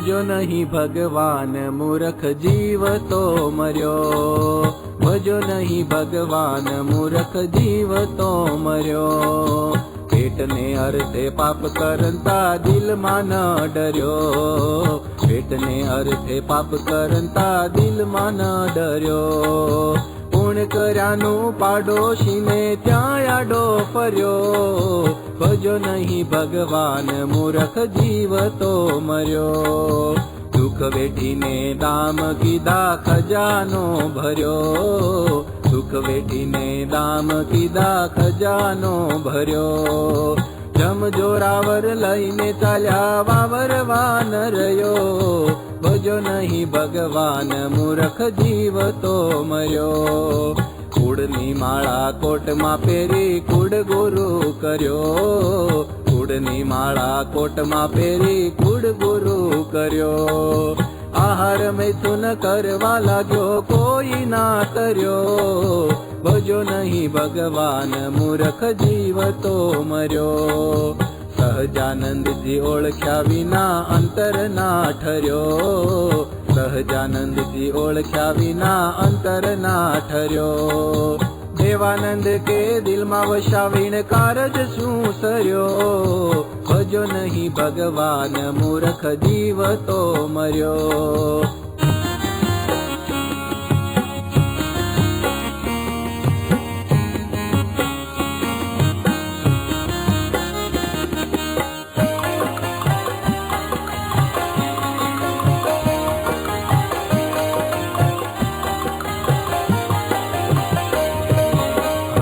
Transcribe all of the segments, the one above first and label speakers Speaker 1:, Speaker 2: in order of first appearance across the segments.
Speaker 1: ભજો નહીં ભગવાન મૂર્ખ જીવ તો મર્યો ભજો નહીં ભગવાન મૂર્ખ જીવ તો મર્યો પેટને અર્થે પાપ કરતા દિલમાં ન ડર્યો પેટને અર્થે પાપ કરતા દિલમાં ન ડર્યો ગુણ કર્યાનો પાડોશીને ત્યાં આડો ફર્યો ભજો નહીં ભગવાન મૂરખ જીવ તો મર્યો દુઃખ વેઠીને દામ કીધા ખજાનો ભર્યો દુઃખ વેઠીને દામ કીધા ખજાનો ભર્યો જમ જોરાવર લઈને ચાલ્યા વાવર વાન રહ્યો ભજો નહીં ભગવાન મૂરખ જીવ તો મર્યો કુળની માળા કોટમાં પહેરી કુડ ગુરુ કર્યો કુળની માળા કોટમાં પહેરી કુડ ગુરુ કર્યો આહાર મૈથુન કરવા લાગ્યો કોઈ ના કર્યો ભજો નહીં ભગવાન મૂરખ જીવ તો મર્યો सहजानंद जी ओळख्या विना अंतर ना ठर्यो सहजानंद जी ओळख्या विना अंतर ना ठरियो देवानंद के दिल मा वशा विण कारज सू सरियो भजो नहीं भगवान मूर्ख जीव तो मरियो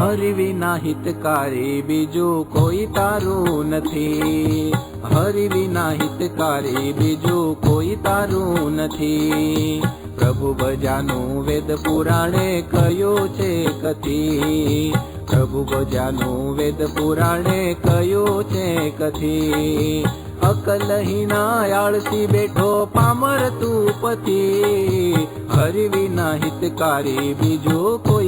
Speaker 1: હરિ વિના હિતકારી બીજું કોઈ તારું નથી હરિ વિના હિતકારી બીજું કોઈ તારું નથી પ્રભુ બજાનું વેદ પુરાણે કયો છે કથી પ્રભુ બજાનું વેદ પુરાણે કયો છે કથી અકલહીના આળસી બેઠો પામર તું પતિ હરિ વિના હિતકારી બીજો કોઈ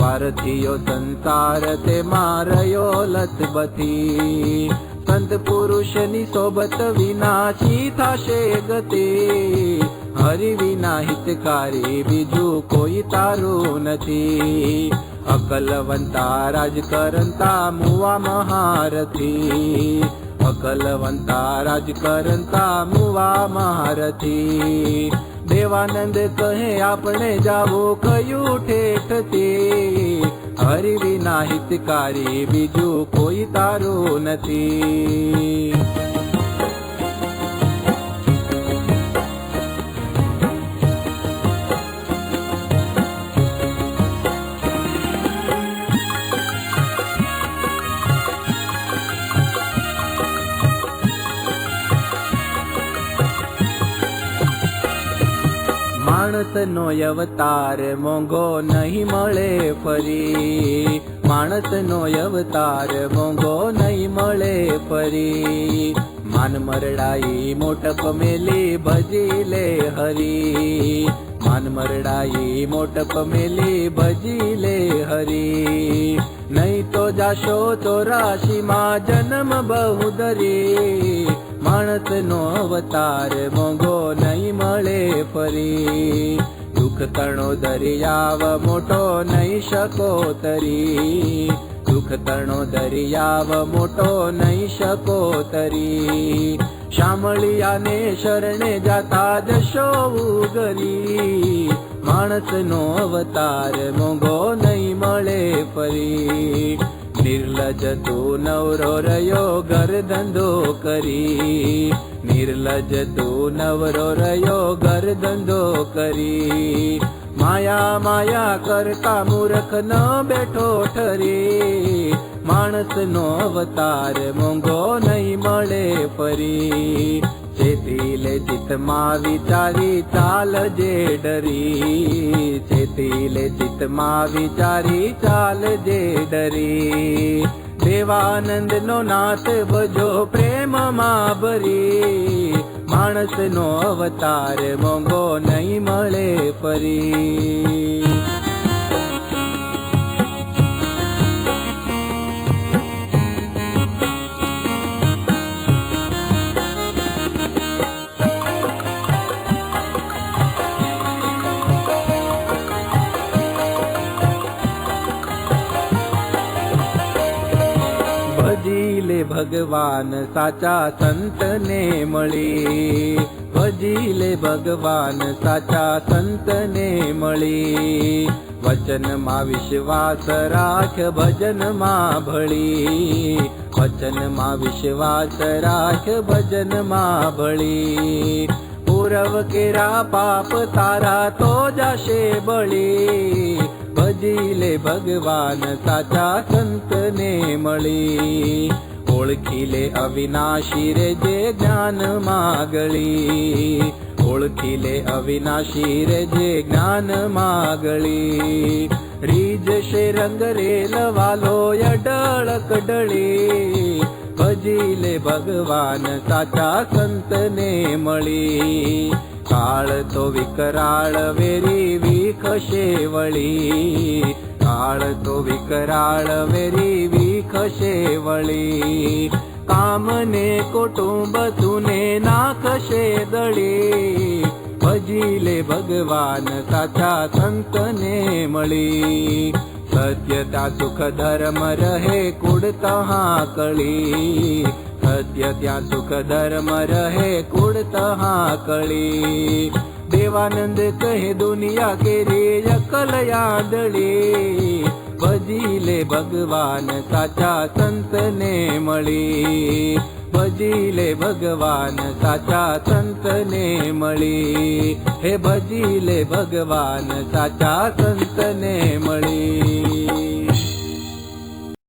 Speaker 1: पारथियो दंतार ते मारयो लतबती संत पुरुष नि सोबत विना था शे गते हरि विना हितकारी बिजु कोई तारो नथी अकलवंता राज करंता मुवा महारथी अकलवंता राज करंता मुवा महारथी દેવાનંદ કહે આપણે જાવો કયું ઠેઠ તે હરિ વિના હિતકારી બીજું કોઈ તારું નથી માણસનો અવતાર મોંઘો નહીં મળે ફરી માણસનો અવતાર મોંઘો નહીં મળે ફરી માન મરડાઈ મોટપ મેલી ભજી લે હરી માન મરડાઈ મોટપ મેલી ભજી લે હરી નહીં તો જાશો તો રાશિમાં જન્મ બહુદરી માણસનો અવતાર મોંઘો નહીં મળે ફરી દુઃખ તણો દરિયાવ મોટો નહીં શકો તરી દુઃખ તણો દરિયાવ મોટો નહીં શકો તરી શામળિયાને શરણે જાતા દશો ઉગરી માણસનો અવતાર મોંઘો નહીં મળે ફરી निर्लज नवरोरयो गर्दन्दो करी। निर्लजतो नवरोरयो गर्दन्दो करी माया माया मूर्ख नरि माणस अवतर मो ने परि चेति जित् मा विचारी चाले डरी जेति लेजित् मा विचारी चाले डरि देवानन्द नो नाथ बजो प्रेम मा भरी માણસનો અવતાર મોંઘો નહીં મળે પરી भगवान साचा संत ने मी भजीले भगवान साचा सन्ती वचन मा विश्वास राख विश्वास राख भजन मा भळी पूरव केरा पाप तारा तो जाशे बळी भजिले भगवान साचा संत ने मी जे ज्ञान मागली अविनाशी रे जे ज्ञान मागली रीजरङ्गरे लवा डलकडी भजिले ने मळी काळ तो काल वेरी वीकरालवेरि कशवी કાળ તો વિકરાળ વેરી વિખશે વળી કામને કુટુંબ તુને નાખશે દળી ભજી લે ભગવાન સાચા સંતને મળી સત્યતા સુખ ધર્મ રહે કુળ તહા કળી સત્ય ત્યાં સુખ ધર્મ રહે કુળ તહા કળી देवानंद कहे दुनिया के रे अकल याद रे बजीले भगवान साचा संत ने मे बजीले भगवान साचा संत ने मे हे बजीले भगवान साचा संत ने मे